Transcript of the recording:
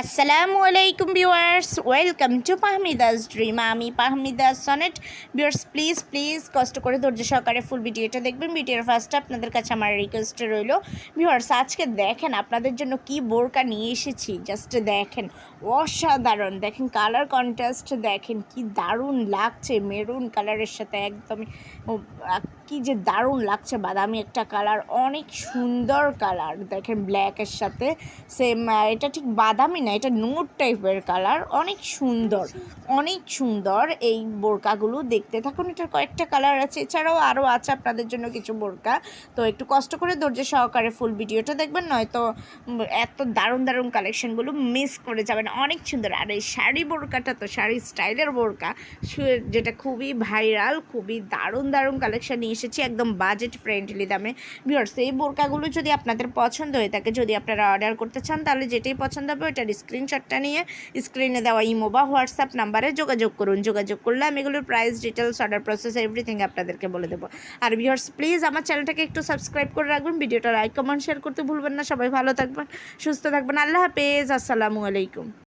আসসালামু আলাইকুম viewers welcome to Pahmida's dream আমি Pahmida Sonet viewers please please কষ্ট করে ধৈর্য সহকারে ফুল ভিডিওটা দেখবেন। ভিডিওর ফার্স্টে আপনাদের কাছে আমার রিকোয়েস্ট রইল। ভিউয়ার্স আজকে দেখেন আপনাদের জন্য কি বোরকা নিয়ে এসেছি। জাস্ট দেখেন, অসাধারণ। দেখেন কালার কন্ট্রাস্ট দেখেন, কি দারুণ লাগছে। মেরুন কালারের সাথে একদমই কি যে দারুণ লাগছে বাদামি একটা কালার অনেক সুন্দর কালার দেখেন ব্ল্যাকের সাথে সেম এটা ঠিক বাদামি না, এটা নোট টাইপের কালার অনেক সুন্দর অনেক সুন্দর এই বোরকাগুলো দেখতে। থাকুন, এটার কয়েকটা কালার আছে, এছাড়াও আরও আছে আপনাদের জন্য কিছু বোরকা। তো একটু কষ্ট করে ধৈর্য সহকারে ফুল ভিডিওটা দেখবেন, নয়তো এত দারুণ দারুণ কালেকশনগুলো মিস করে যাবেন। অনেক সুন্দর, আর এই শাড়ি বোরকাটা তো শাড়ি স্টাইলের বোরকা যেটা খুবই ভাইরাল খুবই দারুণ দারুণ কালেকশন এসেছি একদম বাজেট ফ্রেন্ডলি দামে। ভিউয়ার্স এই বোরকাগুলো যদি আপনাদের পছন্দ হয়ে থাকে, যদি আপনারা অর্ডার করতে চান, তাহলে যেটাই পছন্দ হবে ওটার স্ক্রিনশটটা নিয়ে স্ক্রিনে দেওয়া ইমো বা হোয়াটসঅ্যাপ নাম্বারে যোগাযোগ করুন। যোগাযোগ করলে আমি এগুলোর price details order process everything আপনাদেরকে বলে দেবো। আর ভিউয়ার্স প্লিজ আমার চ্যানেলটাকে একটু সাবস্ক্রাইব করে রাখবেন, ভিডিওটা লাইক কমেন্ট শেয়ার করতে ভুলবেন না। সবাই ভালো থাকবেন, সুস্থ থাকবেন। আল্লাহ হাফেজ, আসসালামু আলাইকুম।